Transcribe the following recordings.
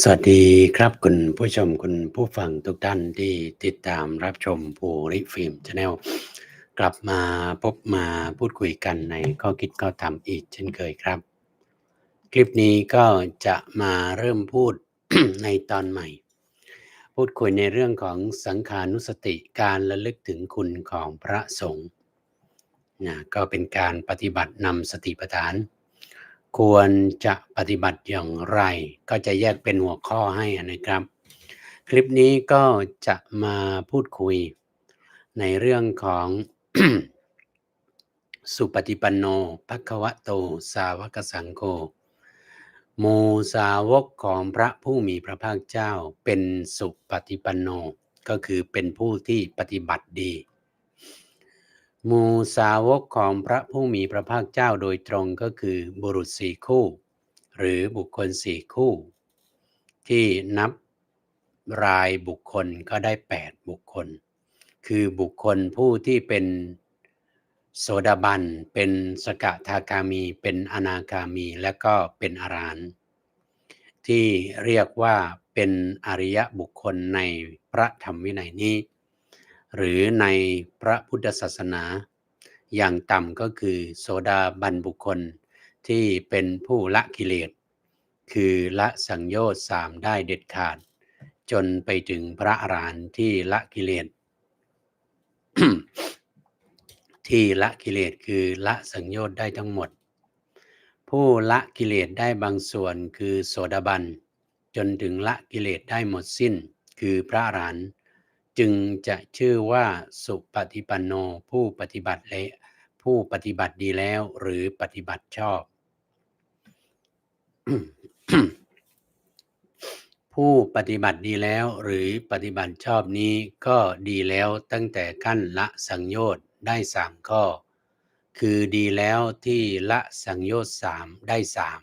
สวัสดีครับคุณผู้ชมคุณผู้ฟังทุกท่านที่ติดตามรับชมภูริฟิล์มชาแนลกลับมาพบมาพูดคุยกันในข้อคิดข้อทำอีกเช่นเคยครับ คลิปนี้ก็จะมาเริ่มพูด ในตอนใหม่ พูดคุยในเรื่องของสังขานุสติการระลึกถึงคุณของพระสงฆ์นะก็เป็นการปฏิบัตินำสติปัฏฐาน ควรจะปฏิบัติอย่างไร ก็จะแยกเป็นหัวข้อให้นะครับ คลิปนี้ก็จะมาพูดคุย ในเรื่องของสุปฏิปันโนภควะโต สาวกสังโฆโมสาวกของพระผู้มีพระภาคเจ้าเป็นสุปฏิปันโน ก็คือเป็นผู้ที่ปฏิบัติดี หมู่สาวกของพระผู้มีพระภาคเจ้าโดยตรงก็คือบุรุษสี่คู่ หรือบุคคลสี่คู่ ที่นับรายบุคคลก็ได้แปดบุคคล คือบุคคลผู้ที่เป็นโสดาบัน เป็นสกทาคามี เป็นอนาคามี และก็เป็นอรหันต์ที่เรียกว่าเป็นอริยบุคคลในพระธรรมวินัยนี้ หรือในพระพุทธศาสนา อย่างต่ำก็คือโสดาบันบุคคลที่เป็นผู้ละกิเลส คือละสังโยชน์สามได้เด็ดขาด จนไปถึงพระอรหันต์ที่ละกิเลส ที่ละกิเลสคือละสังโยชน์ได้ทั้งหมด ผู้ละกิเลสได้บางส่วนคือโสดาบันจนถึงละกิเลสได้หมดสิ้น คือพระอรหันต์ จึงจะชื่อว่าสุปฏิปันโนผู้ปฏิบัติและผู้ปฏิบัติดีแล้วหรือปฏิบัติชอบ ผู้ปฏิบัติดีแล้วหรือปฏิบัติชอบนี้ก็ดีแล้วตั้งแต่ขั้นละสังโยชน์ได้สามข้อ คือดีแล้วที่ละสังโยชน์สามได้สาม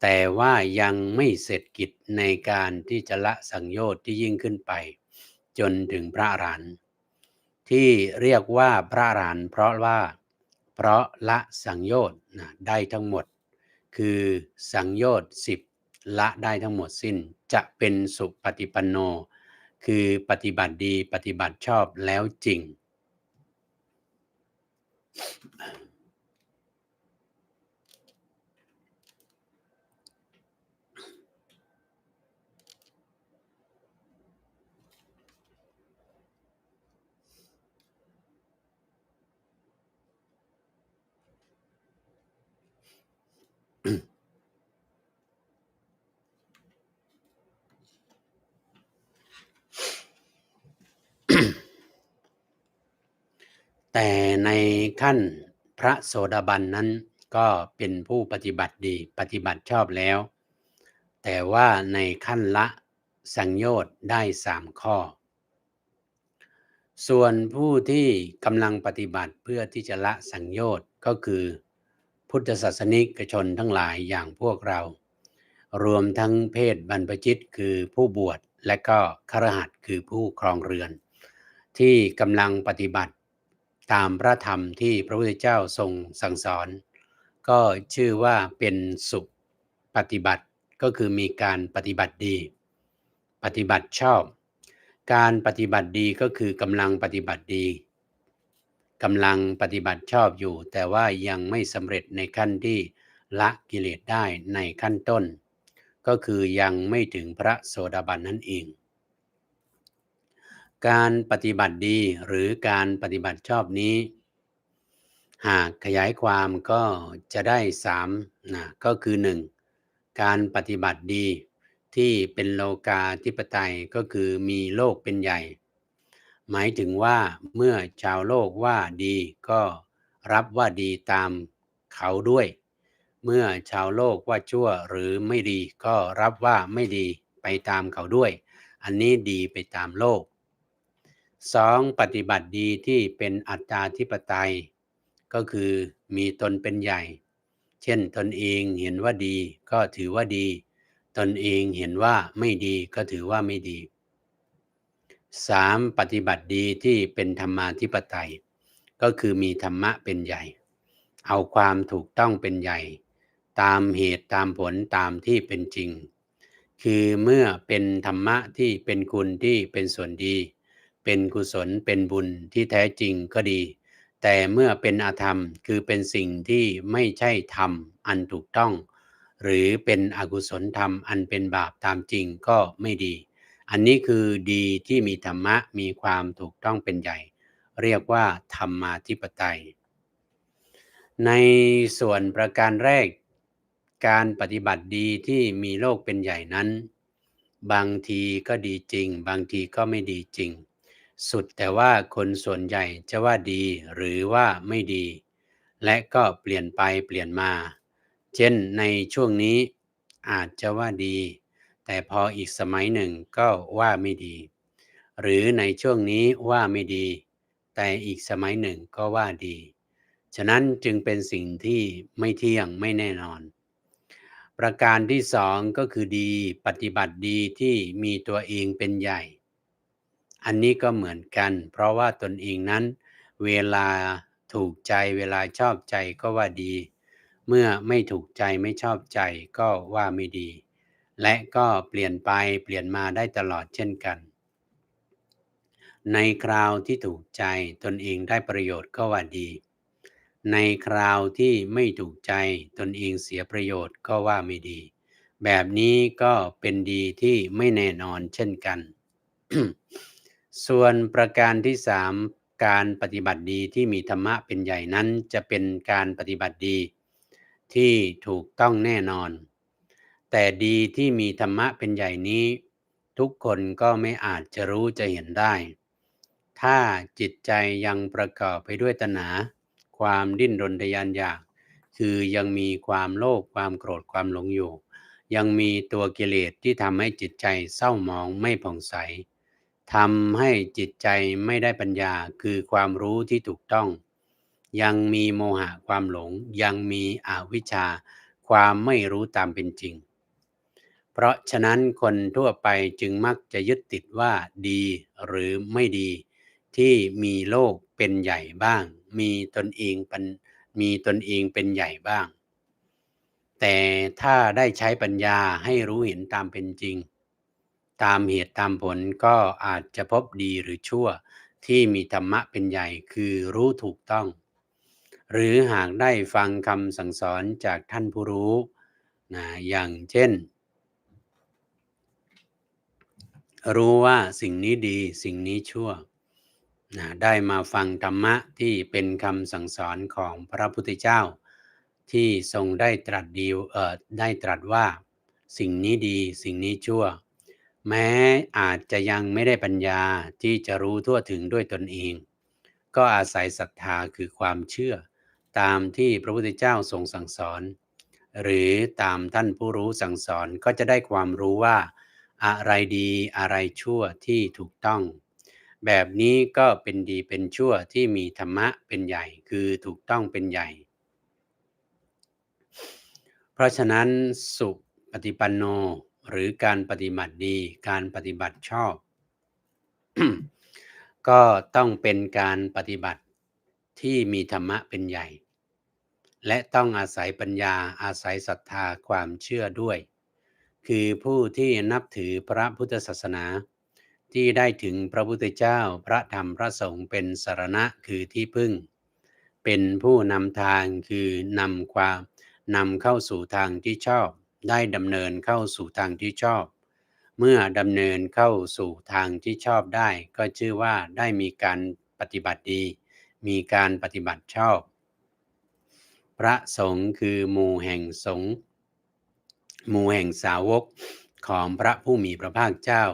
แต่ว่ายังไม่เสร็จกิจในการที่จะละสังโยชน์ที่ยิ่งขึ้นไป จนถึงพระอรหันต์ที่เรียกว่าพระอรหันต์เพราะว่า เพราะละสังโยชน์ได้ทั้งหมด คือสังโยชน์สิบละได้ทั้งหมดสิ้นจะเป็นสุปฏิปันโน คือปฏิบัติดีปฏิบัติชอบแล้วจริง แต่ในขั้นพระโสดาบันนั้นก็เป็นผู้ปฏิบัติดีปฏิบัติชอบแล้ว แต่ว่าในขั้นละสังโยชน์ได้สามข้อ ส่วนผู้ที่กำลังปฏิบัติเพื่อที่จะละสังโยชน์ก็คือพุทธศาสนิกชนทั้งหลายอย่างพวกเรา รวมทั้งเพศบรรพชิตคือผู้บวชและก็ครหัสคือผู้ครองเรือน ที่กำลังปฏิบัติ ตามพระธรรมที่พระพุทธเจ้าทรงสั่งสอน ก็ชื่อว่าเป็นสุปฏิบัติก็คือมีการปฏิบัติดี ปฏิบัติชอบ การปฏิบัติดีก็คือกำลังปฏิบัติดีกำลังปฏิบัติชอบอยู่ แต่ว่ายังไม่สำเร็จในขั้นที่ละกิเลสได้ในขั้นต้น ก็คือยังไม่ถึงพระโสดาบันนั่นเอง การปฏิบัติดีหรือการปฏิบัติชอบนี้ หากขยายความก็จะได้สามนะก็คือหนึ่งการปฏิบัติดีที่เป็นโลกาธิปไตยก็คือมีโลกเป็นใหญ่ หมายถึงว่าเมื่อชาวโลกว่าดีก็รับว่าดีตามเขาด้วย เมื่อชาวโลกว่าชั่วหรือไม่ดีก็รับว่าไม่ดีไปตามเขาด้วย อันนี้ดีไปตามโลก สองปฏิบัติดีที่เป็นอัตตาธิปไตย ก็คือมีตนเป็นใหญ่ เช่นตนเองเห็นว่าดีก็ถือว่าดี ตนเองเห็นว่าไม่ดีก็ถือว่าไม่ดีสามปฏิบัติดีที่เป็นธรรมาธิปไตย ก็คือมีธรรมะเป็นใหญ่ เอาความถูกต้องเป็นใหญ่ ตามเหตุตามผลตามที่เป็นจริง คือเมื่อเป็นธรรมะที่เป็นคุณที่เป็นส่วนดี เป็นกุศลเป็นบุญที่แท้จริงก็ดี แต่เมื่อเป็นอาธรรมคือเป็นสิ่งที่ไม่ใช่ธรรมอันถูกต้อง หรือเป็นอกุศลธรรมอันเป็นบาปตามจริงก็ไม่ดี อันนี้คือดีที่มีธรรมะมีความถูกต้องเป็นใหญ่ เรียกว่าธรรมาธิปไตย ในส่วนประการแรก การปฏิบัติดีที่มีโลกเป็นใหญ่นั้น บางทีก็ดีจริง บางทีก็ไม่ดีจริง สุดแต่ว่าคนส่วนใหญ่จะว่าดีหรือว่าไม่ดี และก็เปลี่ยนไปเปลี่ยนมา เช่นในช่วงนี้อาจจะว่าดี แต่พออีกสมัยหนึ่งก็ว่าไม่ดี หรือในช่วงนี้ว่าไม่ดี แต่อีกสมัยหนึ่งก็ว่าดี ฉะนั้นจึงเป็นสิ่งที่ไม่เที่ยงไม่แน่นอน ประการที่สองก็คือดีปฏิบัติดีที่มีตัวเองเป็นใหญ่ อันนี้ก็เหมือนกัน เพราะว่าตนเองนั้น เวลาถูกใจเวลาชอบใจก็ว่าดี เมื่อไม่ถูกใจไม่ชอบใจก็ว่าไม่ดี และก็เปลี่ยนไปเปลี่ยนมาได้ตลอดเช่นกัน ในคราวที่ถูกใจตนเองได้ประโยชน์ก็ว่าดี ในคราวที่ไม่ถูกใจตนเองเสียประโยชน์ก็ว่าไม่ดี แบบนี้ก็เป็นดีที่ไม่แน่นอนเช่นกัน ส่วนประการที่สามการปฏิบัติดีที่มีธรรมะเป็นใหญ่นั้นจะเป็นการปฏิบัติดีที่ถูกต้องแน่นอน แต่ดีที่มีธรรมะเป็นใหญ่นี้ ทุกคนก็ไม่อาจจะรู้จะเห็นได้ ถ้าจิตใจยังประกอบไปด้วยตนา ความดิ้นรนทยานอยาก คือยังมีความโลภความโกรธความหลงอยู่ ยังมีตัวกิเลสที่ทำให้จิตใจเศร้าหมองไม่ผ่องใส ทำให้จิตใจไม่ได้ปัญญาคือความรู้ที่ถูกต้อง ยังมีโมหะความหลง ยังมีอวิชชา ความไม่รู้ตามเป็นจริง เพราะฉะนั้นคนทั่วไปจึงมักจะยึดติดว่าดีหรือไม่ดี ที่มีโลกเป็นใหญ่บ้าง มีตนเองเป็นมีตนเองเป็นใหญ่บ้าง แต่ถ้าได้ใช้ปัญญาให้รู้เห็นตามเป็นจริง ตามเหตุตามผลก็อาจจะพบดีหรือชั่วที่มีธรรมะเป็นใหญ่คือรู้ถูกต้อง หรือหากได้ฟังคำสั่งสอนจากท่านผู้รู้นะอย่างเช่น รู้ว่าสิ่งนี้ดีสิ่งนี้ชั่วนะได้มาฟังธรรมะที่เป็นคำสั่งสอนของพระพุทธเจ้า ที่ทรงได้ตรัสดีเอ่อได้ตรัสว่า สิ่งนี้ดีสิ่งนี้ชั่ว แม้อาจจะยังไม่ได้ปัญญาที่จะรู้ทั่วถึงด้วยตนเอง ก็อาศัยศรัทธาคือความเชื่อ ตามที่พระพุทธเจ้าทรงสั่งสอน หรือตามท่านผู้รู้สั่งสอนก็จะได้ความรู้ว่า อะไรดีอะไรชั่วที่ถูกต้อง แบบนี้ก็เป็นดีเป็นชั่วที่มีธรรมะเป็นใหญ่คือถูกต้องเป็นใหญ่ เพราะฉะนั้นสุปฏิปันโน หรือการปฏิบัติดี การปฏิบัติชอบ ก็ต้องเป็นการปฏิบัติที่มีธรรมะเป็นใหญ่ และต้องอาศัยปัญญาอาศัยศรัทธาความเชื่อด้วย คือผู้ที่นับถือพระพุทธศาสนา ที่ได้ถึงพระพุทธเจ้าพระธรรมพระสงฆ์เป็นสารณะคือที่พึ่ง เป็นผู้นำทางคือนำความนำเข้าสู่ทางที่ชอบ ได้ดำเนินเข้าสู่ทางที่ชอบ เมื่อดำเนินเข้าสู่ทางที่ชอบได้ ก็ชื่อว่าได้มีการปฏิบัติดี มีการปฏิบัติชอบ พระสงฆ์คือหมู่แห่งสงฆ์หมู่แห่งสาวกของพระผู้มีพระภาคเจ้า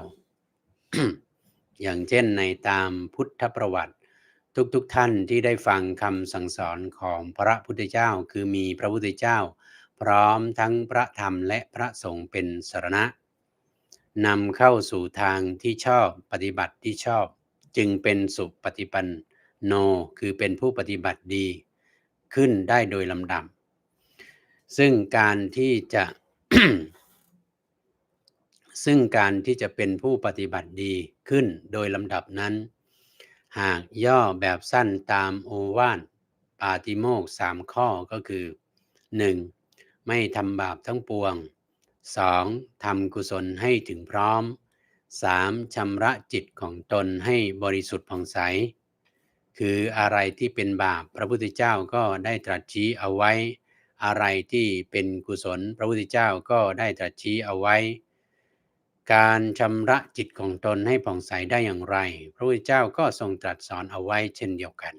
อย่างเช่นในตามพุทธประวัติ ทุกๆทท่านที่ได้ฟังคำสั่งสอนของพระพุทธเจ้า คือมีพระพุทธเจ้า พร้อมทั้งพระธรรมและพระสงฆ์เป็นสรณะนำเข้าสู่ทางที่ชอบปฏิบัติที่ชอบ จึงเป็นสุปฏิปันโนคือเป็นผู้ปฏิบัติดีขึ้นได้โดยลำดับ ซึ่งการที่จะ ซึ่งการที่จะเป็นผู้ปฏิบัติดีขึ้นโดยลำดับนั้น หากย่อแบบสั้นตามโอวาทปาติโมกสามข้อก็คือ 1. ไม่ทำบาปทั้งปวง 2. ทำกุศลให้ถึงพร้อม 3. ชำระจิตของตนให้บริสุทธิ์ผ่องใส คืออะไรที่เป็นบาปพระพุทธเจ้าก็ได้ตรัสชี้เอาไว้ อะไรที่เป็นกุศลพระพุทธเจ้าก็ได้ตรัสชี้เอาไว้ การชำระจิตของตนให้ผ่องใสได้อย่างไร พระพุทธเจ้าก็ทรงตรัสสอนเอาไว้เช่นเดียวกัน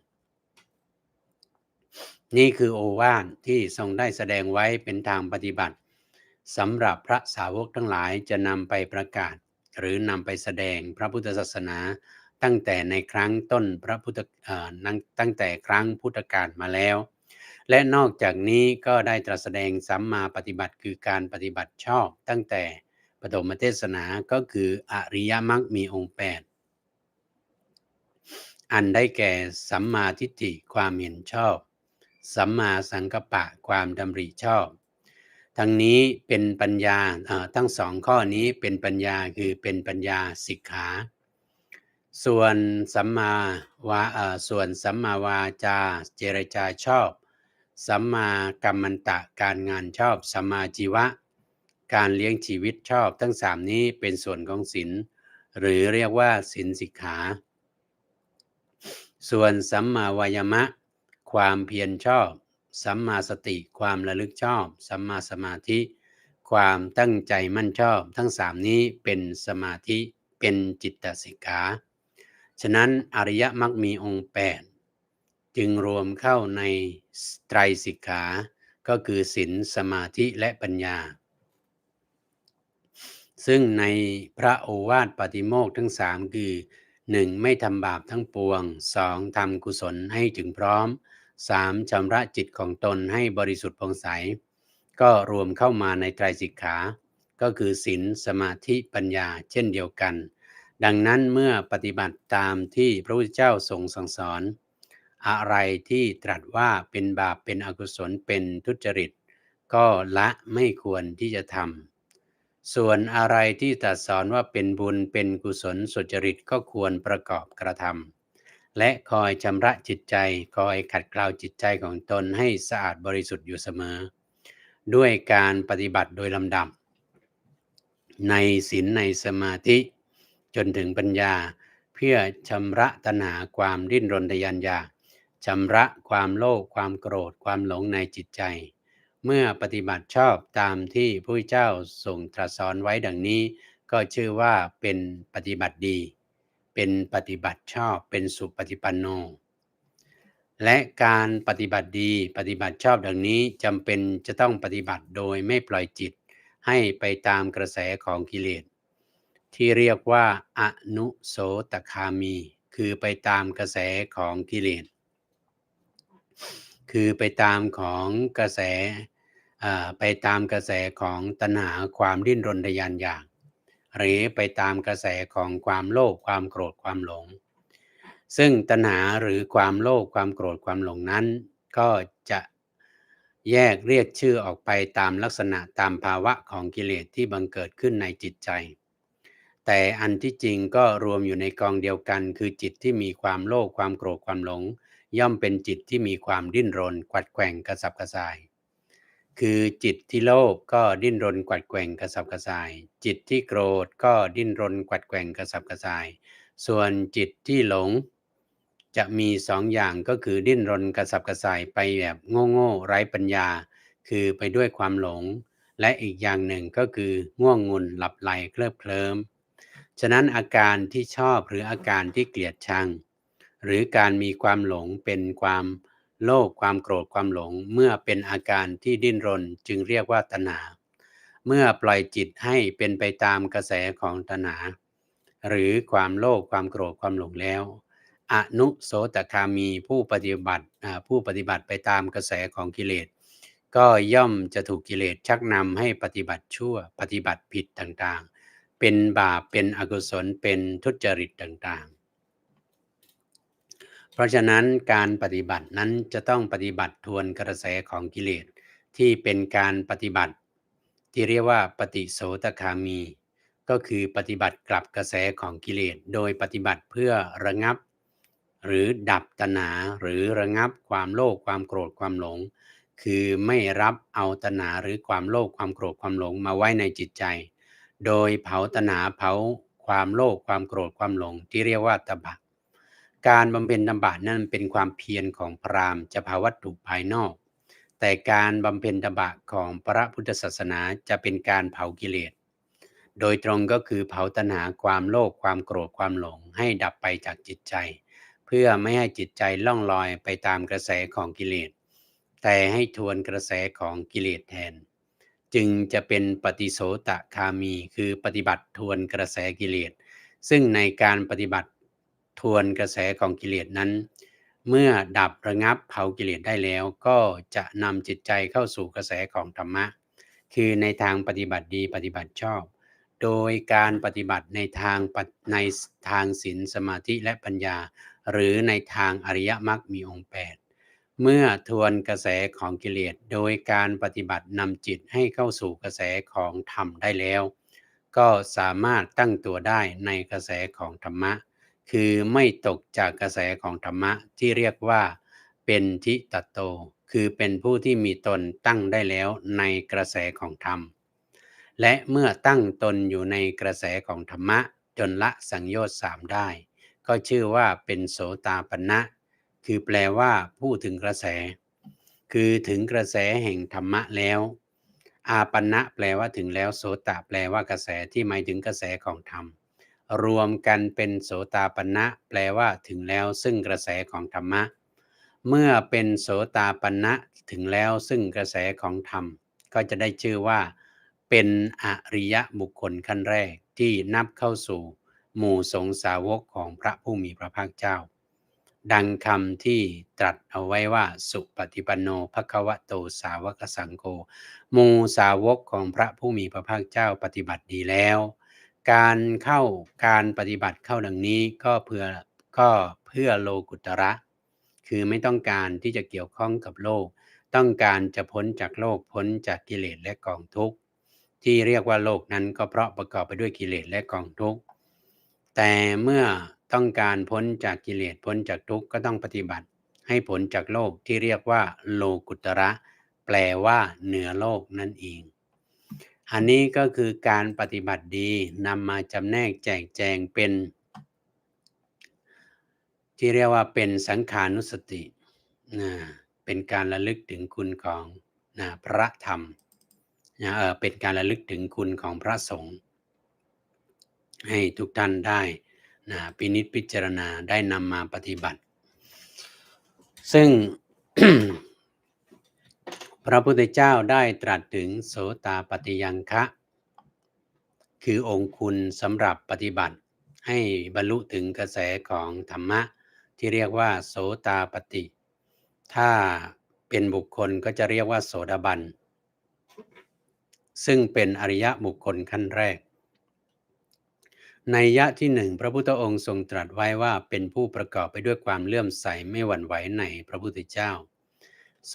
นี่คือโอวาทที่ทรงได้แสดงไว้เป็นทางปฏิบัติสำหรับพระสาวกทั้งหลายจะนำไปประกาศ หรือนำไปแสดงพระพุทธศาสนา ตั้งแต่ในครั้งต้นพระพุทธตั้งแต่ครั้งพุทธกาลมาแล้ว และนอกจากนี้ก็ได้ตรัสแสดงสัมมาปฏิบัติคือการปฏิบัติชอบ ตั้งแต่ปฐมเทศนาก็คืออริยมรรคมีองค์แปดอันได้แก่สัมมาทิฏฐิความเห็นชอบ สัมมาสังกัปปะความดำริชอบ ทั้งนี้เป็นปัญญาทั้งสองข้อนี้เป็นปัญญาคือเป็นปัญญาสิกขา ส่วนสัมมาวาส่วนสัมมาวาจาเจรจาชอบ สัมมากรรมันตะการงานชอบ สัมมาจีวะ การเลี้ยงชีวิตชอบ ทั้งสามนี้เป็นส่วนของศีลหรือเรียกว่าศีลสิกขา ส่วนสัมมาวายมะ ความเพียรชอบ สัมมาสติ ความระลึกชอบ สัมมาสมาธิ ความตั้งใจมั่นชอบ ทั้งสามนี้เป็นสมาธิเป็นจิตสิกขาฉะนั้นอริยมรรคมีองค์แปดจึงรวมเข้าในไตรสิกขา ก็คือศีลสมาธิและปัญญา ซึ่งในพระโอวาทปฏิโมกทั้งสามคือ 1. ไม่ทำบาปทั้งปวง 2. ทำกุศลให้ถึงพร้อม 3. ชำระจิตของตนให้บริสุทธิ์ผ่องใส ก็รวมเข้ามาในไตรสิกขา ก็คือศีลสมาธิปัญญาเช่นเดียวกัน ดังนั้นเมื่อปฏิบัติตามที่พระพุทธเจ้าทรงสั่งสอน อะไรที่ตรัสว่าเป็นบาปเป็นอกุศลเป็นทุจริต ก็ละไม่ควรที่จะทำส่วนอะไรที่ตรัสสอนว่าเป็นบุญเป็นกุศลสุจริตก็ควรประกอบกระทำ และคอยชำระจิตใจ คอยขัดเกลาจิตใจของตนให้สะอาดบริสุทธิ์อยู่เสมอ ด้วยการปฏิบัติโดยลำดับ ในศีลในสมาธิจนถึงปัญญา เพื่อชำระตัณหาความดิ้นรนทยานอยากชำระความโลภความโกรธความหลงในจิตใจ เมื่อปฏิบัติชอบตามที่พระเจ้าทรงตรัสสอนไว้ดังนี้ ก็ชื่อว่าเป็นปฏิบัติดี เป็นปฏิบัติชอบเป็นสุปฏิปันโน และการปฏิบัติดีปฏิบัติชอบดังนี้จำเป็นจะต้องปฏิบัติโดยไม่ปล่อยจิตให้ไปตามกระแสของกิเลสที่เรียกว่าอนุโสตคามี คือไปตามกระแสของกิเลสคือไปตามของกระแสไปตามกระแสของตัณหาความดิ้นรนทยานอยาก หรือไปตามกระแสของความโลภความโกรธความหลง ซึ่งตัณหาหรือความโลภความโกรธความหลงนั้น ก็จะแยกเรียกชื่อออกไปตามลักษณะตามภาวะของกิเลสที่บังเกิดขึ้นในจิตใจ แต่อันที่จริงก็รวมอยู่ในกองเดียวกัน คือจิตที่มีความโลภความโกรธความหลง ย่อมเป็นจิตที่มีความดิ้นรน กวัดแกว่งกระสับกระส่าย คือจิตที่โลภก็ดิ้นรนกวัดแกว่งกระสับกระส่าย จิตที่โกรธก็ดิ้นรนกวัดแกว่งกระสับกระส่าย ส่วนจิตที่หลง จะมีสองอย่างก็คือดิ้นรนกระสับกระส่ายไปแบบโง่ๆไร้ปัญญา คือไปด้วยความหลง และอีกอย่างหนึ่งก็คือง่วงงุนหลับไหลเคลิบเคลิ้มฉะนั้นอาการที่ชอบหรืออาการที่เกลียดชัง หรือการมีความหลงเป็นความ โลภความโกรธความหลงเมื่อเป็นอาการที่ดิ้นรนจึงเรียกว่าตัณหาเมื่อปล่อยจิตให้เป็นไปตามกระแสของตัณหาหรือความโลภความโกรธความหลงแล้วอนุโสตคามีผู้ปฏิบัติผู้ปฏิบัติไปตามกระแสของกิเลส ก็ย่อมจะถูกกิเลสชักนำให้ปฏิบัติชั่วปฏิบัติผิดต่างๆ เป็นบาปเป็นอกุศลเป็นทุจริตต่างๆ เพราะฉะนั้นการปฏิบัตินั้นจะต้องปฏิบัติทวนกระแสของกิเลสที่เป็นการปฏิบัติ ที่เรียกว่าปฏิโสตคามี ก็คือปฏิบัติกลับกระแสของกิเลสโดยปฏิบัติเพื่อระงับ หรือดับตนาหรือระงับความโลภความโกรธความหลง คือไม่รับเอาตนาหรือความโลภความโกรธความหลงมาไว้ในจิตใจ โดยเผาตนาเผาความโลภความโกรธความหลง ที่เรียกว่าตบะ การบำเพ็ญตบะนั้นเป็นความเพียรของพราหมณ์จะเผาวัตถุภายนอก แต่การบำเพ็ญตบะของพระพุทธศาสนาจะเป็นการเผากิเลส โดยตรงก็คือเผาตนาความโลภความโกรธความหลงให้ดับไปจากจิตใจ เพื่อไม่ให้จิตใจล่องลอยไปตามกระแสของกิเลส แต่ให้ทวนกระแสของกิเลสแทน จึงจะเป็นปฏิโสตคามีคือปฏิบัติทวนกระแสกิเลสซึ่งในการปฏิบัติ ทวนกระแสของกิเลสนั้น เมื่อดับระงับเผากิเลสได้แล้ว ก็จะนำจิตใจเข้าสู่กระแสของธรรมะ คือในทางปฏิบัติดีปฏิบัติชอบ โดยการปฏิบัติในทางในทางศีลสมาธิและปัญญา หรือในทางอริยมรรคมีองค์แปดเมื่อทวนกระแสของกิเลสโดยการปฏิบัตินำจิตให้เข้าสู่กระแสของธรรมได้แล้ว ก็สามารถตั้งตัวได้ในกระแสของธรรมะ คือไม่ตกจากกระแสของธรรมะที่เรียกว่าเป็นทิตโต คือเป็นผู้ที่มีตนตั้งได้แล้วในกระแสของธรรม และเมื่อตั้งตนอยู่ในกระแสของธรรมะจนละสังโยชน์สามได้ ก็ชื่อว่าเป็นโสตาปันะ คือแปลว่าผู้ถึงกระแส คือถึงกระแสแห่งธรรมะแล้ว อาปันะแปลว่าถึงแล้วโสตแปลว่ากระแสที่หมายถึงกระแสของธรรม รวมกันเป็นโสตาปันะแปลว่าถึงแล้วซึ่งกระแสของธรรมะ เมื่อเป็นโสตาปันะถึงแล้วซึ่งกระแสของธรรม ก็จะได้ชื่อว่า เป็นอริยะบุคคลขั้นแรกที่นับเข้าสู่ หมู่สงสาวกของพระผู้มีพระภาคเจ้า ดังคำที่ตรัสเอาไว้ว่า สุปฏิปันโนภควะโตสาวกสังโฆมูสาวกของพระผู้มีพระภาคเจ้าปฏิบัติดีแล้ว การเข้าการปฏิบัติเข้าดังนี้ก็เพื่อก็เพื่อโลกุตระ คือไม่ต้องการที่จะเกี่ยวข้องกับโลก ต้องการจะพ้นจากโลกพ้นจากกิเลสและกองทุกข์ ที่เรียกว่าโลกนั้นก็เพราะประกอบไปด้วยกิเลสและกองทุกข์ แต่เมื่อต้องการพ้นจากกิเลสพ้นจากทุกข์ก็ต้องปฏิบัติ ให้ผลจากโลกที่เรียกว่าโลกุตระ แปลว่าเหนือโลกนั่นเอง อันนี้ก็คือการปฏิบัติดีนำมาจำแนกแจกแจงเป็น ที่เรียกว่าเป็นสังขานุสตินะเป็นการระลึกถึงคุณของนะพระธรรมนะเออเป็นการระลึกถึงคุณของพระสงฆ์ให้ทุกท่านได้นะพินิจพิจารณาได้นำมาปฏิบัติ ซึ่ง พระพุทธเจ้าได้ตรัสถึงโสตาปฏิยังคะ คือองคุณสำหรับปฏิบัติ ให้บรรลุถึงกระแสของธรรมะ ที่เรียกว่า โสตาปฏิ ถ้าเป็นบุคคลก็จะเรียกว่า โสดาบัน ซึ่งเป็นอริยะบุคคลขั้นแรก ในยะที่หนึ่งพระพุทธองค์ทรงตรัสไว้ว่าเป็นผู้ประกอบไปด้วยความเลื่อมใสไม่หวั่นไหวในพระพุทธเจ้า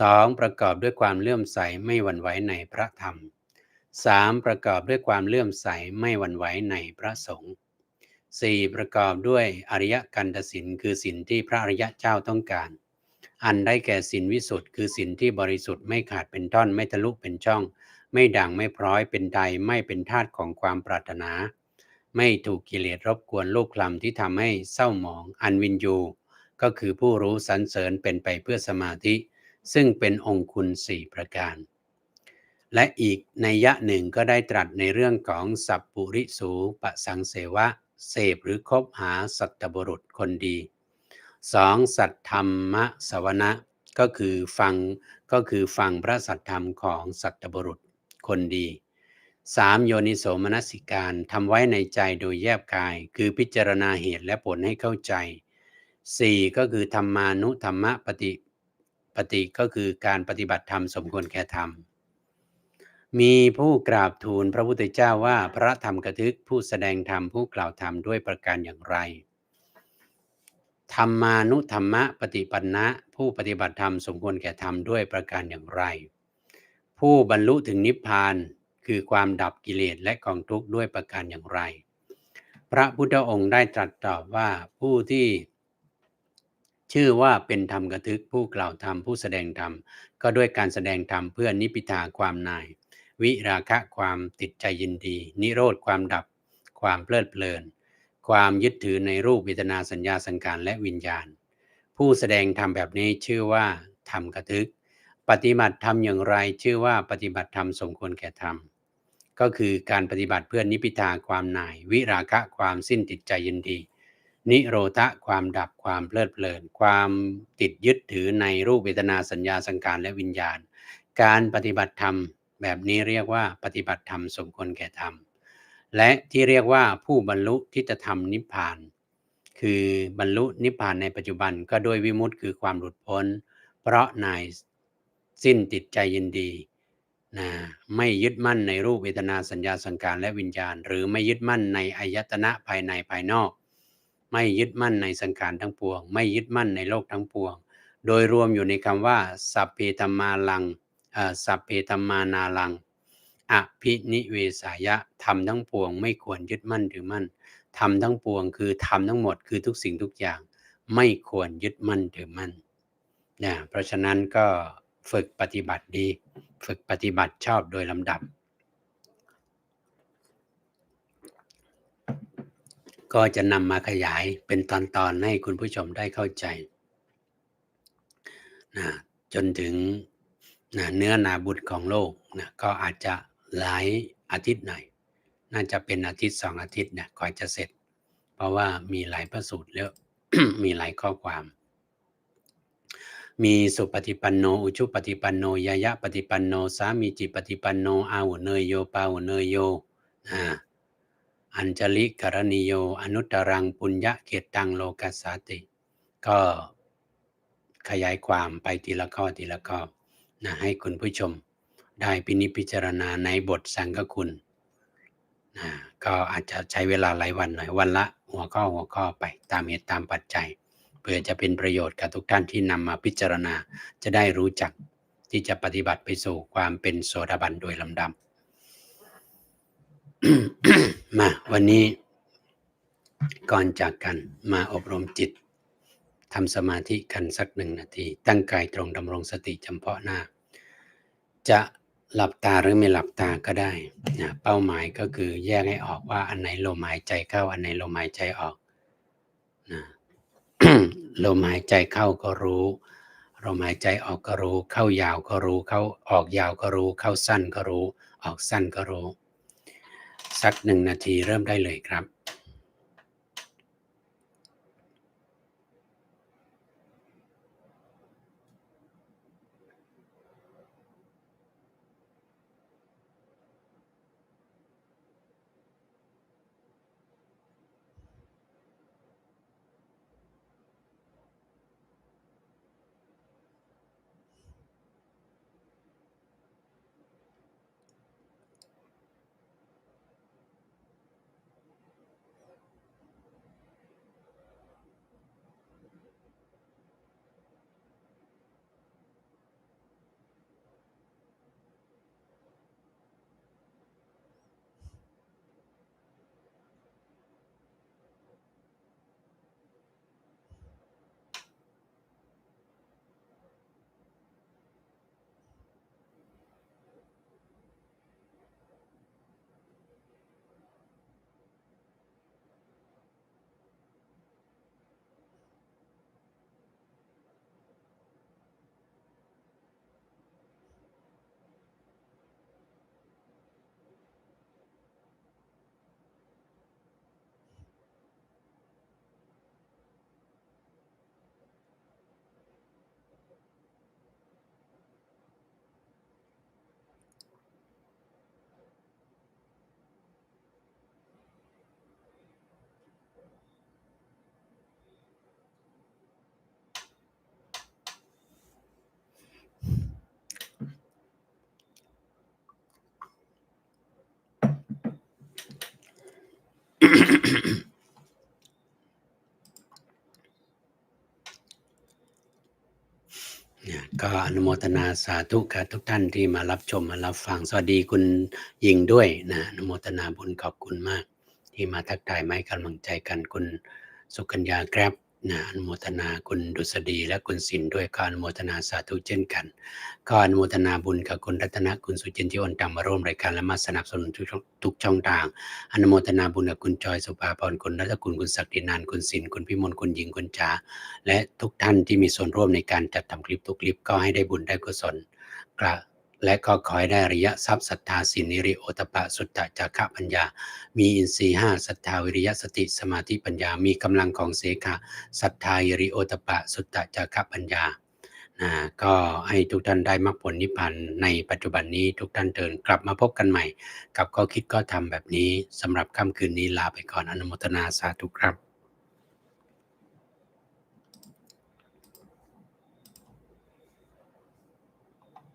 สองประกอบด้วยความเลื่อมใสไม่หวั่นไหวในพระธรรมสามประกอบด้วยความเลื่อมใสไม่หวั่นไหวในพระสงฆ์สี่ประกอบด้วยอริยกันตสินคือสินที่พระอริยะเจ้าต้องการ อันได้แก่สินวิสุทธ์คือสินที่บริสุทธิ์ไม่ขาดเป็นท่อนไม่ทะลุเป็นช่อง ไม่ด่างไม่พร้อยเป็นใดไม่เป็นธาตุของความปรารถนา ไม่ถูกกิเลสรบกวนลูกคลำที่ทำให้เศร้าหมอง อันวินยู ก็คือผู้รู้สรรเสริญเป็นไปเพื่อสมาธิ ซึ่งเป็นองคุณสี่ประการ และอีกในยะหนึ่งก็ได้ตรัสในเรื่องของสัพปุริสูปสังเสวะ เสพหรือคบหาสัตบุรุษคนดีสองสัตธรรมะสวนะก็คือฟังก็คือฟังพระสัตธรรมของสัตบุรุษคนดีสามโยนิโสมนสิการทำไว้ในใจโดยแยบกาย คือพิจารณาเหตุและผลให้เข้าใจสี่ก็คือธรรมานุธรรมะปฏิ ปฏิก็คือการปฏิบัติธรรมสมควรแก่ธรรม มีผู้กราบทูลพระพุทธเจ้าว่าพระธรรมกทึกผู้แสดงธรรมผู้กล่าวธรรมด้วยประการอย่างไร ธรรมานุธรรมะปฏิปันนะผู้ปฏิบัติธรรมสมควรแก่ธรรมด้วยประการอย่างไร ผู้บรรลุถึงนิพพานคือความดับกิเลสและกองทุกข์ด้วยประการอย่างไร พระพุทธองค์ได้ตรัสตอบว่าผู้ที่ ชื่อว่าเป็นธรรมกทึกผู้กล่าวธรรมผู้แสดงธรรม ก็ด้วยการแสดงธรรมเพื่อนิพิทาความนาย วิราคะความติดใจยินดี นิโรธความดับ ความเพลิดเพลิน ความยึดถือในรูปเวทนาสัญญาสังการและวิญญาณ ผู้แสดงธรรมแบบนี้ชื่อว่าธรรมกทึก ปฏิบัติธรรมอย่างไร ชื่อว่าปฏิบัติธรรมสมควรแก่ธรรมก็คือการปฏิบัติเพื่อนิพิทาความนาย วิราคะความสิ้นติดใจยินดี นิโรธะความดับความเพลิดเพลิน ความติดยึดถือในรูปเวทนาสัญญาสังการและวิญญาณ การปฏิบัติธรรม แบบนี้เรียกว่าปฏิบัติธรรมสมควรแก่ธรรม และที่เรียกว่าผู้บรรลุทิฏฐธรรมนิพพาน คือบรรลุนิพพานในปัจจุบันก็ด้วยวิมุตติคือความหลุดพ้น เพราะนายสิ้นติดใจยินดีนะไม่ยึดมั่นในรูปเวทนาสัญญาสังการและวิญญาณ หรือไม่ยึดมั่นในอายตนะภายในภายนอก ไม่ยึดมั่นในสังขารทั้งปวง ไม่ยึดมั่นในโลกทั้งปวง โดยรวมอยู่ในคำว่า สัพเพธรรมาลังสัพเพธรรมานาลังอภินิเวสายะทำทั้งปวง ไม่ควรยึดมั่นถือมั่นทำทั้งปวงคือทำทั้งหมดคือทุกสิ่งทุกอย่าง ไม่ควรยึดมั่นถือมั่นนะเพราะฉะนั้นก็ฝึกปฏิบัติดี ฝึกปฏิบัติชอบโดยลำดับ ก็จะนำมาขยายเป็นตอนๆให้คุณผู้ชมได้เข้าใจนะจนถึงนะเนื้อนาบุตรของโลกนะก็อาจจะหลายอาทิตย์หน่อยน่าจะเป็นอาทิตย์สองอาทิตย์นะก่อนจะเสร็จ เพราะว่ามีหลายพระสูตรแล้วมีหลายข้อความ มีสุปฏิปันโน อุชุปฏิปันโนยายะปฏิปันโน สามีจิปฏิปันโนอาหุเนยโยปาหุเนยโยอ่า อัญจลิกรณิโย อนุตตรังปุญญะเกตังโลกัสสาติ ก็ขยายความไปทีละข้อทีละข้อนะให้คุณผู้ชมได้พินิจพิจารณาในบทสังฆคุณนะก็อาจจะใช้เวลาหลายวันหน่อยวันละหัวข้อหัวข้อไปตามเหตุตามปัจจัย เพื่อจะเป็นประโยชน์กับทุกท่านที่นำมาพิจารณา จะได้รู้จักที่จะปฏิบัติไปสู่ความเป็นโสดาบันโดยลำดับ มาวันนี้ก่อนจากกันมาอบรมจิตทำสมาธิกันสักหนึ่งนาที ตั้งกายตรงดำรงสติจำเพาะหน้า จะหลับตาหรือไม่หลับตาก็ได้นะเป้าหมายก็คือแยกให้ออกว่าอันไหนลมหายใจเข้า อันไหนลมหายใจออกนะลมหายใจเข้าก็รู้ลมหายใจออกก็รู้ เข้ายาวก็รู้ เข้าออกยาวก็รู้ เข้าสั้นก็รู้ ออกสั้นก็รู้ สักหนึ่งนาทีเริ่มได้เลยครับ ก็อนุโมทนาสาธุกับทุกท่านที่มารับชมมารับฟัง สวัสดีคุณยิงด้วยนะอนุโมทนาบุญขอบคุณมาก ที่มาทักทายไม้กำลังใจกันคุณสุกัญญาครับ นะอนุโมทนาคุณดุษฎีและคุณสินด้วยก็อนุโมทนาสาธุเช่นกันก็อนุโมทนาบุญกับคุณรัตนคุณสุจินที่โอนตังมาร่วมรายการและมาสนับสนุนทุกทุกช่องทางอนุโมทนาบุญกับคุณจอยสุภาพรคุณรัตคุณคุณศักดินานคุณสินคุณพิมลคุณหญิงคุณจ๋าและทุกท่านที่มีส่วนร่วมในการจัดทำคลิปทุกคลิปก็ให้ได้บุญได้กุศลกระ และก็ขอให้ได้อริยทรัพย์ศรัทธาสินิริโอตปะสุตตะจักขะปัญญา มีอินทรีห้าศรัทธาวิริยะสติสมาธิปัญญา มีกำลังของเสขะศรัทธายิริโอตปะสุตตะจักขะปัญญานะก็ให้ทุกท่านได้มรรคผลนิพพานในปัจจุบันนี้ทุกท่านเดินกลับมาพบกันใหม่ กับก็คิดก็ทำแบบนี้สำหรับค่ำคืนนี้ลาไปก่อนอนุโมทนาสาธุครับ